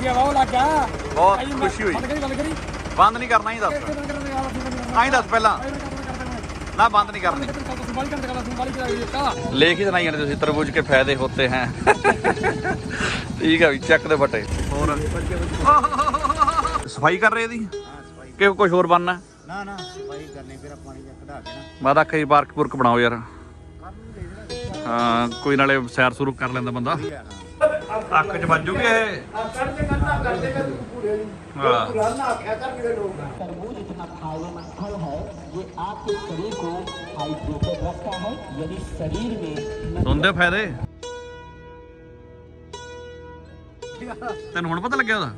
ਅੱਗੇ ਵਾਹ ਲੱਗ ਗਿਆ। ਬਹੁਤ ਆਈ ਮੈਂ- ਖੁਸ਼ੀ ਹੋਈ। ਬੰਦ ਕਰੀ ਬੰਦ ਕਰੀ। ਬੰਦ ਨਹੀਂ ਕਰਨਾ ਹੀ ਦੱਸ। ਆ ਆਈ ਦੱਸ ਪਹਿਲਾਂ। ਨਾ ਬੰਦ ਨਹੀਂ ਕਰਨੀ। ਸੰਭਾਲੀ ਕਰਦੇ ਕਲਾ ਸੰਭਾਲੀ ਕਰਾਈ ਕਾ ਲੇਖ ਹੀ ਸੁਣਾਈ ਜਾਂਦੇ ਤੁਸੀਂ ਤਰਬੂਜ ਕੇ ਫਾਇਦੇ ਹੋਤੇ ਹੈ। ਠੀਕ ਹੈ ਵੀ ਚੱਕ ਦੇ ਫਟੇ। ਹੋਰ। ਸਫ਼ਾਈ ਕਰ ਰਹੇ ਦੀ ਕਿ ਕੁਝ ਹੋਰ ਬਣਨਾ? ਨਾ ਨਾ ਸਫ਼ਾਈ ਕਰਨੀ ਫਿਰ ਪਾਣੀ ਜਾਂ ਕਢਾ ਕੇ ਨਾ। ਮਾਦਾ ਕਈ ਪਾਰਕ ਪੁਰਕ ਬਣਾਓ ਯਾਰ। ਹਾਂ ਕੋਈ ਨਾਲੇ ਸੈਰ ਸੁਰੂ ਕਰ ਲੈਂਦਾ ਬੰਦਾ। ਅੱਖ ਚ ਵੱਜੂਗੇ ਇਹ ਹਾਂ तरबूज इतना फायदेमंद फल है ये आपके शरीर को हाइड्रेटेड रखता है यदि शरीर में ਸੁਣਦੇ ਫਾਇਦੇ ਤੈਨੂੰ ਹੁਣ ਪਤਾ ਲੱਗਿਆ ਉਹਦਾ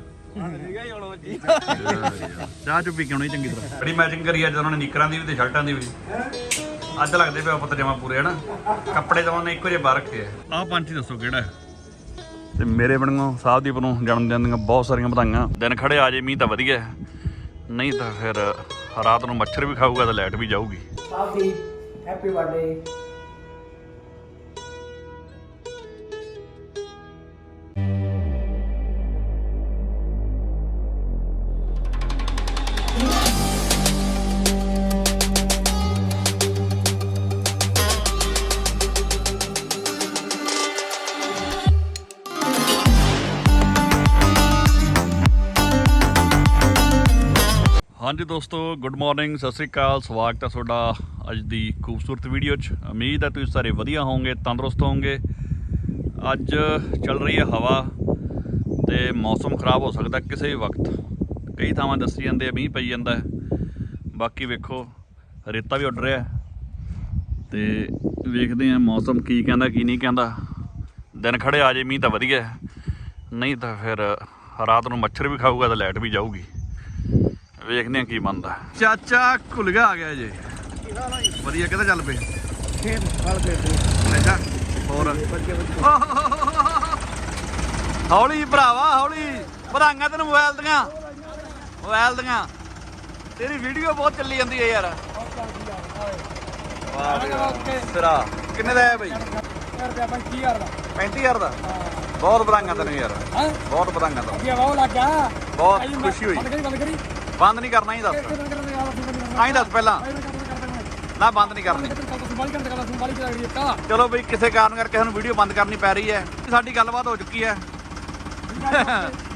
ਚਾਹ ਚੁ ਪੀ ਕੇ ਆਉਣੀ ਚੰਗੀ ਤਰ੍ਹਾਂ ਬੜੀ ਮੈਚਿੰਗ ਕਰੀ ਅੱਜ ਉਹਨਾਂ ਨੇ ਨਿਕਰਾਂ ਦੀ ਵੀ ਤੇ ਸ਼ਰਟਾਂ ਦੀ ਵੀ ਅੱਜ ਲੱਗਦੇ ਪਿਆ ਪੁੱਤ ਜਮਾ ਪੂਰੇ ਹਨਾ ਕੱਪੜੇ ਤਾਂ ਉਹਨੇ ਇੱਕੋ ਜਿਹੇ ਬਾਹਰ ਰੱਖੇ ਆ ਆਹ ਪੰਛੀ ਦੱਸੋ ਕਿਹੜਾ ਹੈ ਤੇ ਮੇਰੇ ਬਣੋਂ ਸਾਹਿਬਦੀਪ ਵੱਲੋਂ ਜਨਮ ਦਿਨ ਦੀਆਂ ਬਹੁਤ ਸਾਰੀਆਂ ਵਧਾਈਆਂ। ਦਿਨ ਖੜੇ ਆ ਜੇ, ਮੀਂਹ ਤਾਂ ਵਧੀਆ ਨਹੀਂ ਤਾਂ ਫਿਰ ਰਾਤ ਨੂੰ ਮੱਛਰ ਵੀ ਖਾਊਗਾ ਤਾਂ ਲਾਈਟ ਵੀ ਜਾਊਗੀ। ਸਾਫੀ ਹੈਪੀ ਬਰਥਡੇ। ਹਾਂਜੀ ਦੋਸਤੋ ਗੁੱਡ ਮਾਰਨਿੰਗ ਸਤਿ ਸ੍ਰੀ ਅਕਾਲ। ਸਵਾਗਤ ਹੈ ਤੁਹਾਡਾ ਅੱਜ ਦੀ ਖੂਬਸੂਰਤ ਵੀਡੀਓ 'ਚ। ਉਮੀਦ ਹੈ ਤੁਸੀਂ ਸਾਰੇ ਵਧੀਆ ਹੋਵੋਗੇ, ਤੰਦਰੁਸਤ ਹੋਵੋਗੇ। ਅੱਜ ਚੱਲ ਰਹੀ ਹੈ ਹਵਾ ਤੇ ਮੌਸਮ ਖਰਾਬ ਹੋ ਸਕਦਾ ਕਿਸੇ ਵੀ ਵਕਤ। ਕਈ ਥਾਵਾਂ ਦੱਸੀ ਜਾਂਦੇ ਆ, ਮੀਂਹ ਪਈ ਜਾਂਦਾ ਬਾਕੀ ਵੇਖੋ, ਰੇਤਾ ਵੀ ਉੱਡ ਰਿਹਾ ਹੈ। ਤੇ ਵੇਖਦੇ ਆ ਮੌਸਮ ਕੀ ਕਹਿੰਦਾ, ਕੀ ਨਹੀਂ ਕਹਿੰਦਾ। ਦਿਨ ਖੜੇ ਆ ਜੇ, ਮੀਂਹ ਤਾਂ ਵਧੀਆ ਨਹੀਂ ਤਾਂ ਫਿਰ ਰਾਤ ਨੂੰ ਮੱਛਰ ਵੀ ਖਾਊਗਾ ਤਾਂ ਲਾਈਟ ਵੀ ਜਾਊਗੀ। ਵੇਖਦੇ ਆ ਕੀ ਬਣਦਾ। ਚਾਚਾ ਘੁਲਗਾ ਆ ਗਿਆ ਜੇ। ਵਧੀਆ ਕਿੱਥੇ ਚੱਲ ਪਏ? ਖੇਤ ਫਲ ਕੇ ਅੱਛਾ ਹੋਰ। ਹੌਲੀ ਭਰਾਵਾ ਹੌਲੀ। ਵਧਾਈਆਂ ਤੈਨੂੰ ਮੋਬਾਈਲ ਦੀਆਂ। ਮੋਬਾਈਲ ਦੀਆਂ। ਤੇਰੀ ਵੀਡੀਓ ਬਹੁਤ ਚੱਲੀ ਜਾਂਦੀ ਹੈ ਯਾਰ। ਵਾਹ ਬਈ ਵਾਹ। ਸਿਰਾ। ਕਿੰਨੇ ਦਾ ਹੈ ਬਈ? ਰੁਪਿਆ 35000 ਦਾ। 35000 ਦਾ? ਬਹੁਤ ਵਧਾਈਆਂ ਤੈਨੂੰ ਯਾਰ। ਬਹੁਤ ਵਧਾਈਆਂ ਤੈਨੂੰ। ਬਹੁਤ ਖੁਸ਼ੀ ਹੋਈ। ਬੰਦ ਨਹੀਂ ਕਰਨਾ ਹੀ ਦੱਸ। ਆਈ ਦੱਸ ਪਹਿਲਾਂ। ਨਾ ਬੰਦ ਨਹੀਂ ਕਰਨੀ। ਚਲੋ ਬਈ ਕਿਸੇ ਕਾਰਨ ਕਰਕੇ ਸਾਨੂੰ ਵੀਡੀਓ ਬੰਦ ਕਰਨੀ ਪੈ ਰਹੀ ਹੈ। ਸਾਡੀ ਗੱਲਬਾਤ ਹੋ ਚੁੱਕੀ ਹੈ।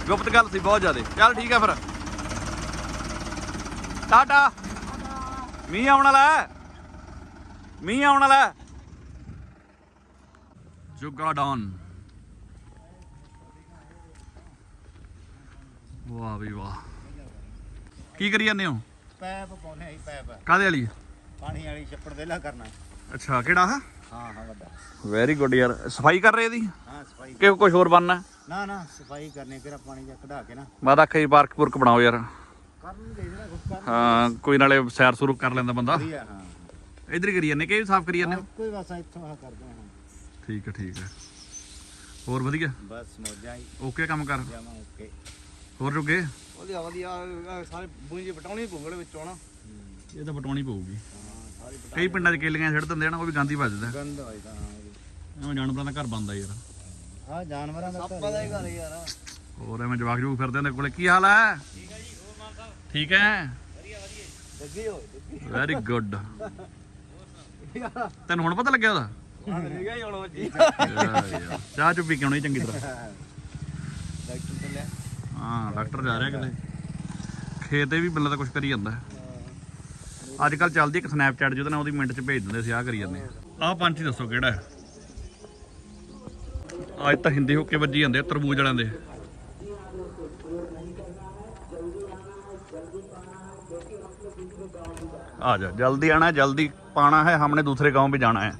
ਗੁਪਤ ਗੱਲ ਸੀ ਬਹੁਤ ਜ਼ਿਆਦਾ। ਚੱਲ ਠੀਕ ਹੈ ਫਿਰ। ਟਾਟਾ। ਮੀਂਹ ਆਉਣ ਵਾਲਾ ਹੈ। ਮੀਂਹ ਆਉਣ ਵਾਲਾ ਹੈ। ਜੁਗਾ ਡਾਨ ਵਾਹ ਵੀ ਵਾਹ। ਕੀ ਕਰੀ ਜਾਂਦੇ ਹੋ? ਪੈਪ ਪਾਉਣੇ ਆਈ ਪੈਪ। ਕਾਦੇ ਵਾਲੀ? ਪਾਣੀ ਵਾਲੀ ਛੱਪੜ ਦੇਲਾ ਕਰਨਾ। ਅੱਛਾ ਕਿਹੜਾ ਹੈ ਹਾਂ ਹਾਂ ਵੱਡਾ। ਵੈਰੀ ਗੁੱਡ ਯਾਰ। ਸਫ਼ਾਈ ਕਰ ਰਹੇ ਇਹਦੀ? ਹਾਂ ਸਫ਼ਾਈ। ਕਿ ਕੁਝ ਹੋਰ ਬਣਨਾ? ਨਾ ਨਾ ਸਫ਼ਾਈ ਕਰਨੀ ਫਿਰ ਪਾਣੀ ਜਾਂ ਕਢਾ ਕੇ ਨਾ। ਮਾਦਾ ਕਈ ਪਾਰਕ ਪੁਰਕ ਬਣਾਓ ਯਾਰ। ਕਰਨ ਦੇ ਜਿਹੜਾ ਕੁਝ ਕਰ ਹਾਂ ਕੋਈ ਨਾਲੇ ਸੈਰ ਸੁਰੂ ਕਰ ਲੈਂਦਾ ਬੰਦਾ। ਵਧੀਆ ਹਾਂ। ਇਧਰ ਕਰੀ ਜਾਂਦੇ ਕਿ ਸਾਫ਼ ਕਰੀ ਜਾਂਦੇ ਹੋ? ਕੋਈ ਬਸ ਇੱਥੋਂ ਆ ਕਰਦੇ ਹਾਂ ਠੀਕ ਹੈ ਠੀਕ ਹੈ। ਹੋਰ ਵਧੀਆ? ਬਸ ਮੋਜਾਂ ਹੀ ਓਕੇ ਕੰਮ ਕਰ। ਜਾਵਾਂ ਓਕੇ ਹੋਰ ਰੁਕੇ? ਵਧੀਆ ਵਧੀਆ। ਆਹ ਸਾਰੇ ਬੂੰਜੀ ਪਟਾਉਣੀ ਭੁੰਗੜ ਵਿੱਚੋਂ ਨਾ ਇਹ ਤਾਂ ਪਟਵਾਉਣੀ ਪਊਗੀ। ਹਾਂ ਸਾਰੀ ਕਈ ਪਿੰਡਾਂ 'ਚ ਕੇਲੀਆਂ ਛੱਡ ਦਿੰਦੇ ਆ ਨਾ ਉਹ ਵੀ ਗੰਦ ਹੀ ਵੱਜਦਾ ਗੰਦ ਹੋਈ ਤਾਂ ਐਵੇਂ ਜਾਨਵਰਾਂ ਦਾ ਘਰ ਬੰਦਾ ਯਾਰ। ਹਾਂ ਜਾਨਵਰਾਂ ਦਾ ਸੱਪਾਂ ਦਾ ਹੀ ਘਰ ਯਾਰ। ਹੋਰ ਐਵੇਂ ਜਵਾਕ ਜੂਕ ਫਿਰਦੇ ਨੇ ਕੋਲੇ। ਕੀ ਹਾਲ ਹੈ ਠੀਕ ਹੈ? ਹੋਈ ਵੈਰੀ ਗੁੱਡ ਤੈਨੂੰ ਹੁਣ ਪਤਾ ਲੱਗਿਆ ਉਹਦਾ? ਲੱਗਾ ਹੀ ਹੁਣ ਜੀ। ਯਾਰ, ਯਾਰ। ਚਾਹ ਚੁ ਪੀ ਕੇ ਆਉਣੀ ਚੰਗੀ ਤਰ੍ਹਾਂ? ਹਾਂ, ਡਾਕਟਰ ਜਾ ਰਿਹਾ ਕਿਤੇ। ਖੇਤ ਤੇ ਵੀ ਬੰਦਾ ਤਾਂ ਕੁਝ ਕਰੀ ਜਾਂਦਾ। ਅੱਜ ਕੱਲ ਚੱਲਦੀ ਇੱਕ ਸਨੈਪਚੈਟ ਜਿਹਦੇ ਨਾਲ ਉਹਦੀ ਮਿੰਟ 'ਚ ਭੇਜ ਦਿੰਦੇ ਸੀ, ਆਹ ਕਰੀ ਜਾਂਦੇ। ਆਹ ਪੰਛੀ ਦੱਸੋ ਕਿਹੜਾ ਹੈ? ਅੱਜ ਤਾਂ ਹਿੰਦੀ ਹੋਕੇ ਵੱਜੀ ਜਾਂਦੇ ਤਰਬੂਜ ਵਾਲਿਆਂ ਦੇ। ਆ ਜਾ, ਜਲਦੀ ਆਣਾ ਜਲਦੀ ਪਾਣਾ ਹੈ ਹਮਨੇ ਦੂਸਰੇ ਗਾਉਂ ਵੀ ਜਾਣਾ ਹੈ।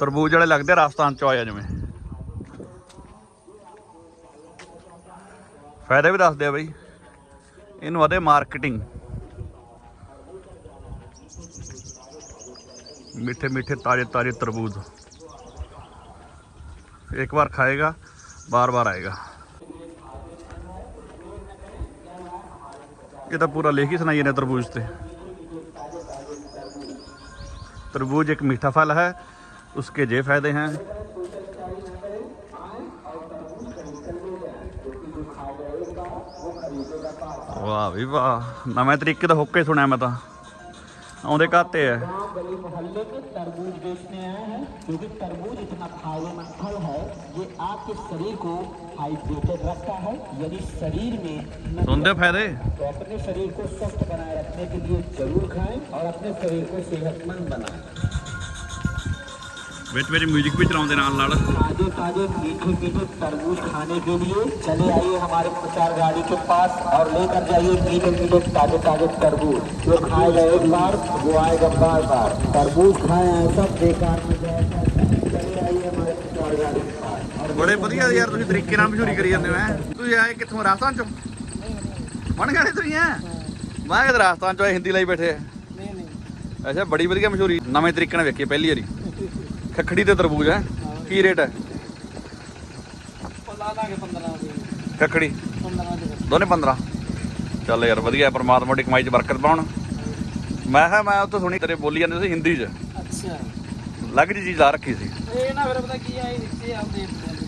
ਤਰਬੂਜ ਵਾਲੇ ਲੱਗਦੇ ਰਾਜਸਥਾਨ 'ਚੋਂ ਆਇਆ ਜਿਵੇਂ। ਫਾਇਦੇ ਵੀ ਦੱਸਦੇ ਆ ਬਈ ਇਹਨੂੰ ਆਦੇ ਮਾਰਕੀਟਿੰਗ मीठे मीठे ताजे ताजे तरबूज एक बार खाएगा बार बार आएगा ये तो पूरा लेख ही सुनाइए ने तरबूज से तरबूज एक मीठा फल है उसके जे फायदे हैं ਵਾਹ ਵੀ ਵਾਹ ਨਵੇਂ ਤਰੀਕੇ ਦਾ ਹੁੱਕੇ ਸੁਣਿਆ ਮੈਂ ਤਾਂ ਆਉਂਦੇ ਕਾਤੇ ਐ गांव गली मोहल्ले में तरबूज बेचने आए हैं क्योंकि तरबूज इतना फायदेमंद फल है ये आपके शरीर को हाइड्रेटेड रखता है यदि शरीर में न- ਸੁਣਦੇ ਹੋ ਫਾਇਦੇ तो अपने शरीर को स्वस्थ बनाए रखने के लिए जरूर खाएं और अपने शरीर को सेहतमंद बनाएं ਵਿੱਚ ਵਿੱਚ 뮤직 ਵੀ ਚਲਾਉਂਦੇ ਨਾਲ ਨਾਲ ताजे ताजे मीठे मीठे तरबूज खाने के लिए चले आइए हमारे प्रचार गाड़ी के पास और लेकर जाइए मीठे मीठे ताजे ताजे तरबूज जो खाएगा एक बार वो आएगा बार बार तरबूज खाए ऐसा बेकार में जाएगा चले आइए हमारे प्रचार गाड़ी के पास और ਬੜੇ ਵਧੀਆ ਯਾਰ ਤੁਸੀਂ ਤਰੀਕੇ ਨਾਲ ਮਸ਼ਹੂਰੀ ਕਰੀ ਜਾਂਦੇ ਹੋ ਹੈਂ। ਤੁਸੀਂ ਆਏ ਕਿੱਥੋਂ ਰਾਜਸਥਾਨ ਚੋਂ ਬਣ ਗਏ ਤੁਸੀਂ ਐ ਮੈਂ ਕਿਹਾ ਰਾਜਸਥਾਨ ਚੋਂ ਆਏ ਹਿੰਦੀ ਲਈ ਬੈਠੇ ਆ ਨਹੀਂ ਨਹੀਂ ਅੱਛਾ ਬੜੀ ਵਧੀਆ ਮਸ਼ਹੂਰੀ ਨਵੇਂ ਤਰੀਕੇ ਨਾਲ ਵੇਖੀ ਪਹਿਲੀ ਵਾਰੀ ਖੱਖੜੀ ਤੇ ਤਰਬੂਜ ਹੈ? ਕੀ ਰੇਟ ਹੈ? ਲਾ ਲਾਂਗੇ 15 ਦੇ। ਖੱਖੜੀ? 15 ਦੇ। ਦੋਨੇ 15 ਚੱਲ ਯਾਰ ਵਧੀਆ ਪਰਮਾਤਮਾ ਦੀ ਕਮਾਈ 'ਚ ਬਰਕਤ ਪਾਉਣ। ਮੈਂ ਕਿਹਾ ਮੈਂ ਉੱਥੇ ਸੁਣੀ ਤੇਰੇ ਬੋਲੀ ਜਾਂਦੇ ਸੀ ਹਿੰਦੀ 'ਚ। ਅੱਛਾ। ਲੱਗ ਜੀ ਚੀਜ਼ ਲਾ ਰੱਖੀ ਸੀ। ਇਹ ਨਾ ਫਿਰ ਪਤਾ ਕੀ ਆ ਇਹ ਇੱਥੇ ਆਉਂਦੇ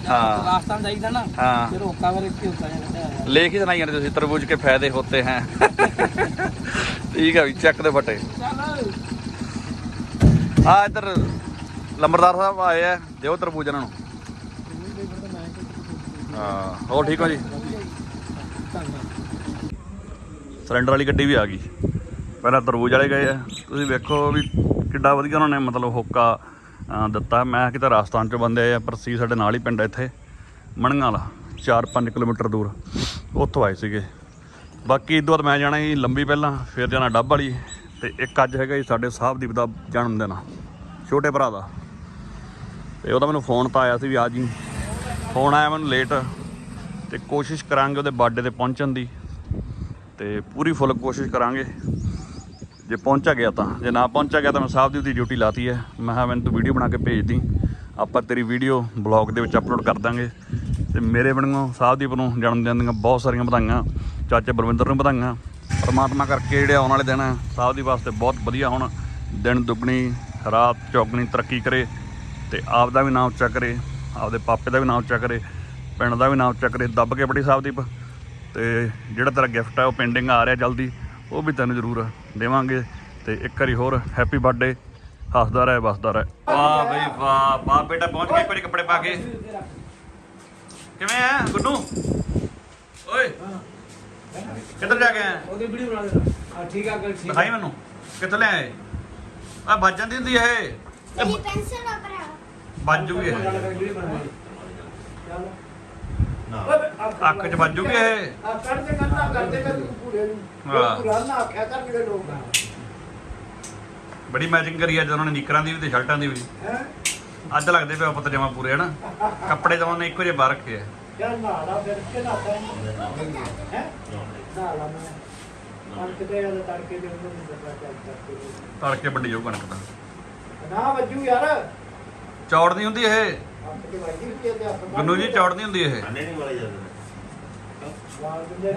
ਹਾਂ। ਰਾਜਸਥਾਨ ਜਾਈਦਾ ਨਾ ਹਾਂ। ਫਿਰ ਹੋਕਾ ਫਿਰ ਇੱਥੇ ਹੁੰਦਾ ਜਾਂਦਾ ਲੇਖ ਹੀ ਸੁਣਾਈ ਜਾਂਦੇ ਤੁਸੀਂ ਤਰਬੂਜ ਕੇ ਫਾਇਦੇ ਹੋਤੇ ਹੈ। ਠੀਕ ਆ ਵੀ ਚੱਕ ਦੇ ਫਟੇ। ਚੱਲ। ਆ ਇੱਧਰ ਲੰਬਰਦਾਰ ਸਾਹਿਬ ਆਏ ਆ, ਦਿਓ ਤਰਬੂਜ ਇਹਨਾਂ ਨੂੰ। ਹਾਂ, ਹੋਰ ਠੀਕ ਹੋ ਜੀ? ਸਿਲੰਡਰ ਵਾਲੀ ਗੱਡੀ ਵੀ ਆ ਗਈ। ਪਹਿਲਾਂ ਤਰਬੂਜ ਵਾਲੇ ਗਏ ਆ। ਤੁਸੀਂ ਵੇਖੋ ਵੀ ਕਿੱਡਾ ਵਧੀਆ ਉਹਨਾਂ ਨੇ ਮਤਲਬ ਹੋਕਾ ਦਿੱਤਾ। ਮੈਂ ਕਿਤੇ ਰਾਜਸਥਾਨ ਚੋਂ ਬੰਦੇ ਆਏ ਆ ਪਰਸੀ ਸਾਡੇ ਨਾਲ ਹੀ ਪਿੰਡ ਇੱਥੇ। ਮਣੀਆਂ ਵਾਲਾ 4-5 ਕਿਲੋਮੀਟਰ ਦੂਰ। ਉੱਥੋਂ ਆਏ ਸੀਗੇ। ਬਾਕੀ ਇਦੋਂ ਬਾਅਦ ਮੈਂ ਜਾਣਾ ਜੀ ਲੰਬੀ ਪਹਿਲਾਂ, ਫਿਰ ਜਾਣਾ ਡੱਬ ਵਾਲੀ। ਤੇ ਇੱਕ ਅੱਜ ਹੈਗਾ ਜੀ ਸਾਡੇ ਸਾਹਿਬਦੀਪ ਦਾ ਜਨਮ ਦਿਨ ਛੋਟੇ ਭਰਾ ਦਾ। ਤੇ ਉਹਦਾ ਮੈਨੂੰ ਫੋਨ ਤਾਂ ਆਇਆ ਸੀ ਵੀ ਆ ਜੀ। ਫੋਨ ਆਇਆ ਮੈਨੂੰ ਲੇਟ ਤੇ ਕੋਸ਼ਿਸ਼ ਕਰਾਂਗੇ ਉਹਦੇ ਬਰਥਡੇ ਤੇ ਪਹੁੰਚਣ ਦੀ। ਤੇ ਪੂਰੀ ਫੁੱਲ ਕੋਸ਼ਿਸ਼ ਕਰਾਂਗੇ। ਜੇ ਪਹੁੰਚਾ ਗਿਆ ਤਾਂ। ਜੇ ਨਾ ਪਹੁੰਚਾ ਗਿਆ ਤਾਂ ਮੈਂ ਸਾਹਿਬ ਦੀ ਡਿਊਟੀ ਲਾਤੀ ਹੈ। ਮੈਂ ਕਿਹਾ ਮੈਨੂੰ ਤੂੰ ਵੀਡੀਓ ਬਣਾ ਕੇ ਭੇਜ ਦੀ। ਆਪਾਂ ਤੇਰੀ ਵੀਡੀਓ ਬਲੌਗ ਦੇ ਵਿੱਚ ਅਪਲੋਡ ਕਰ ਦਾਂਗੇ। ਤੇ ਮੇਰੇ ਵੱਲੋਂ ਸਾਹਿਬਦੀਪ ਨੂੰ ਜਨਮ ਦਿਨ ਦੀਆਂ ਬਹੁਤ ਸਾਰੀਆਂ ਵਧਾਈਆਂ ਚਾਚੇ ਬਲਵਿੰਦਰ ਨੂੰ ਵਧਾਈਆਂ। ਪਰਮਾਤਮਾ ਕਰਕੇ ਜਿਹੜੇ ਆਉਣ ਵਾਲੇ ਦਿਨ ਆ, ਸਾਹਿਬਦੀਪ ਵਾਸਤੇ ਬਹੁਤ ਵਧੀਆ ਹੋਣ। ਦਿਨ ਦੁੱਗਣੀ ਰਾਤ ਚੌਗਣੀ ਤਰੱਕੀ ਕਰੇ। ਤੇ ਆਪ ਦਾ ਵੀ ਨਾਮ ਉੱਚਾ ਕਰੇ ਆਪਦੇ ਪਾਪੇ ਦਾ ਵੀ ਨਾਮ ਉੱਚਾ ਕਰੇ ਪਿੰਡ ਦਾ ਵੀ ਨਾਮ ਉੱਚਾ ਕਰੇ ਦੱਬ ਕੇ ਬੜੀ ਸਾਹਿਬਦੀਪ ਤੇ ਜਿਹੜਾ ਤੇਰਾ ਗਿਫਟ ਹੈ ਉਹ ਪੈਂਡਿੰਗ ਆ ਰਿਹਾ ਜਲਦੀ ਉਹ ਵੀ ਤੈਨੂੰ ਜ਼ਰੂਰ ਦੇਵਾਂਗੇ ਤੇ ਇੱਕ ਵਾਰੀ ਹੋਰ ਹੈਪੀ ਬਰਥਡੇ ਹੱਸਦਾ ਰਹਿ ਵਸਦਾ ਰਹਿ। ਵਾਹ ਬਈ ਵਾਹ ਬਾਪ ਬੇਟਾ ਪਹੁੰਚ ਗਏ ਕੋਈ ਕੱਪੜੇ ਪਾ ਕੇ। ਕਿਵੇਂ ਆ ਗੁੱਨੂ ਓਏ ਕਿੱਧਰ ਜਾ ਕੇ ਆਇਆ? ਉਹਦੀ ਵੀਡੀਓ ਬਣਾ ਦੇ ਹਾਂ ਠੀਕ ਆ ਗੱਲ ਠੀਕ ਦਿਖਾਈ ਮੈਨੂੰ। ਕਿੱਥੋਂ ਲੈ ਆਏ? ਆ ਵੱਜ ਜਾਂਦੀ ਹੁੰਦੀ ਇਹ। ਮੇਰੀ ਪੈਨਸਲ ਆ ਜੂਗੀ ਇਹ? ਵੀਡੀਓ ਅੱਖ 'ਚ ਵੱਜ ਜੂਗੀ ਇਹ? ਆ ਕਰਨਾ ਕਰਦੇ ਕਰ ਤੂੰ ਪੂਰੇ ਨੂੰ ਹਾਂ। ਪੂਰਾ ਆਖਿਆ ਕਰ ਜਿਹੜੇ ਲੋਕ ਬੜੀ ਮੈਚਿੰਗ ਕਰੀ ਅੱਜ ਉਹਨਾਂ ਨੇ ਨਿਕਰਾਂ ਦੀ ਵੀ ਤੇ ਸ਼ਰਟਾਂ ਦੀ ਵੀ। ਹੈ ਅੱਜ ਲੱਗਦੇ ਪਿਆ ਪੁੱਤ ਜਮਾ ਪੂਰੇ, ਹਨਾ? ਕੱਪੜੇ ਤਾਂ ਉਹਨੇ ਇੱਕੋ ਜਿਹੇ ਬਾਹਰ ਰੱਖੇ ਆ। ਯਾਰ ਨਾਲਾ ਫਿਰ ਕੇ ਨਾ ਹੈ ਨਾਲਾ ਮੈਂ ਮਨ ਕਿਤੇ ਆ ਤੜਕੇ ਦੇ ਉਹਨੂੰ ਤੜਕੇ ਵੱਡੀ ਜੋ ਕਣਕ ਦਾ ਨਾ ਵੱਜੂ ਯਾਰ। ਚੌੜ ਨਹੀਂ ਹੁੰਦੀ ਇਹ। ਗੁੰਨੂ ਜੀ ਚੌੜ ਨਹੀਂ ਹੁੰਦੀ ਇਹ। ਵਾਲ ਦਿੰਦੇ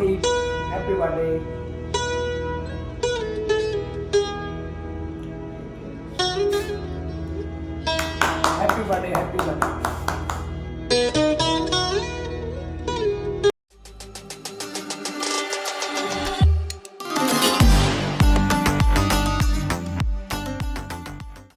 happy birthday happy birthday happy birthday